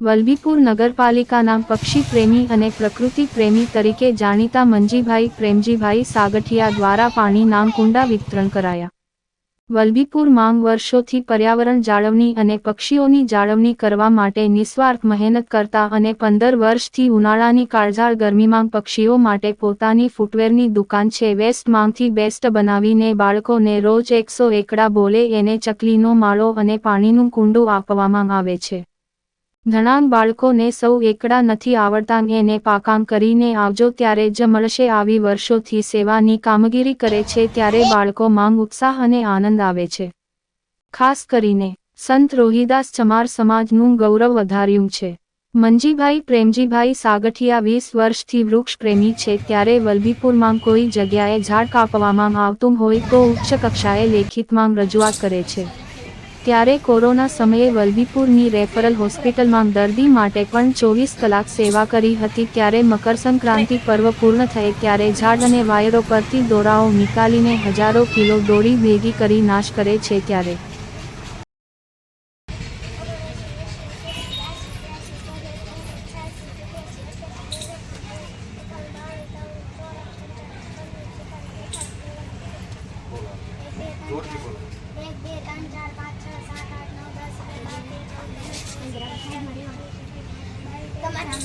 વલભીપુર નગરપાલિકાના પક્ષી પ્રેમી અને પ્રકૃતિ પ્રેમી તરીકે જાણીતા મંજીભાઈ પ્રેમજીભાઈ સાગઠિયા દ્વારા પાણીના કુંડા વિતરણ કરાયા. વલભીપુર માંગ વર્ષોથી પર્યાવરણ જાળવણી અને પક્ષીઓની જાળવણી કરવા માટે નિસ્વાર્થ મહેનત કરતા અને પંદર વર્ષથી ઉનાળાની કાળઝાળ ગરમીમાં પક્ષીઓ માટે પોતાની ફૂટવેરની દુકાન છે વેસ્ટ માંગથી બેસ્ટ બનાવીને બાળકોને રોજ એકસો એકડા બોલે, એને ચકલીનો માળો અને પાણીનું કુંડું આપવામાં આવે છે. ઘણાં બાળકોને સૌ એકડા નથી આવડતા એને પાકામ કરીને આવજો ત્યારે જ મળશે આવી વર્ષોથી સેવાની કામગીરી કરે છે ત્યારે બાળકો માંગ ઉત્સાહ અને આનંદ આવે છે. ખાસ કરીને, સંત રોહિદાસ ચમાર સમાજનું ગૌરવ વધાર્યું છે. મંજીભાઈ પ્રેમજીભાઈ સાગઠિયા વીસ વર્ષથી વૃક્ષ પ્રેમી છે ત્યારે વલભીપુરમાં કોઈ જગ્યાએ ઝાડ કાપવામાં આવતું હોય તો ઉચ્ચ કક્ષાએ લેખિતમાં રજૂઆત કરે છે. ત્યારે કોરોના સમયે વલભીપુરની રેફરલ હોસ્પિટલમાં દર્દી માટે પણ ચોવીસ કલાક સેવા કરી હતી ત્યારે મકર સંક્રાંતિ પર્વ પૂર્ણ થયે ત્યારે ઝાડ અને વાયરો પરથી દોરાઓ નીકાળીને હજારો કિલો દોરી ભેગી કરી નાશ કરે છે ત્યારે. એક Kamu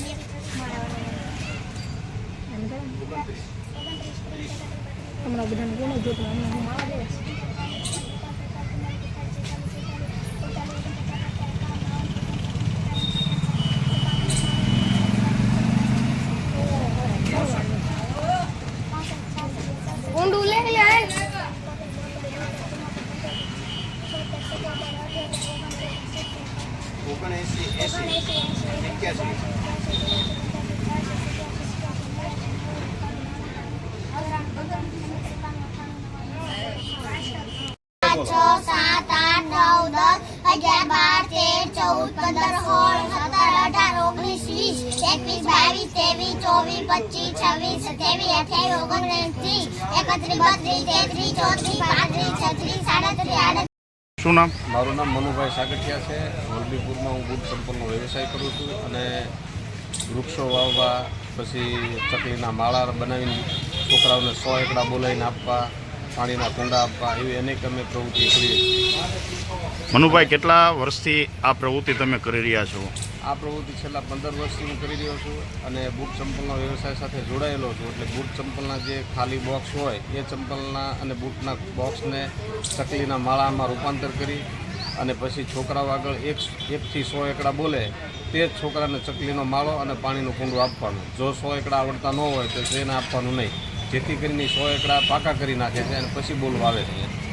Bukan, Bukan, Bukan, Bukan, Bukan, ઓગણએંસી બાર તેર ચૌદ પંદર સોળ સત્તર અઢાર ઓગણીસ વીસ એકવીસ બાવીસ ત્રેવીસ ચોવીસ પચીસ છવ્વીસ સત્યાવીસ અઠ્યાવીસ ઓગણત્રીસ ત્રીસ એકત્રીસ બત્રીસ તેત્રીસ ચોત્રીસ પાંત્રીસ છત્રીસ સાડત્રીસ આડત્રીસ શું નામ? મારું નામ મનુભાઈ સાગઠિયા છે. મોરબીપુરમાં હું ગુડ સંપન્નનો વ્યવસાય કરું છું અને વૃક્ષો વાવવા, પછી ચકલીના માળા બનાવીને છોકરાઓને સો એકડા બોલાવીને આપવા પાણીના કુંડા આપવા એવી અનેક અમે પ્રવૃત્તિ કરીએ મનુભાઈ કેટલા વર્ષથી આ પ્રવૃત્તિ તમે કરી રહ્યા છો? આ પ્રવૃત્તિ છેલ્લા પંદર વર્ષથી હું કરી રહ્યો છું અને બૂટ ચંપલના વ્યવસાય સાથે જોડાયેલો છું. એટલે બૂટ ચંપલના જે ખાલી બોક્સ હોય એ ચંપલના અને બૂટના બોક્સને ચકલીના માળામાં રૂપાંતર કરી અને પછી છોકરાઓ આગળ એક એકથી સો એકડા બોલે તે જ છોકરાને ચકલીનો માળો અને પાણીનું કુંડું આપવાનું. જો સો એકડા આવડતા ન હોય તો તેને આપવાનું નહીં. જેથી કરીને સો એકડા પાકા કરી નાખે છે અને પછી બોલવા આવે છે.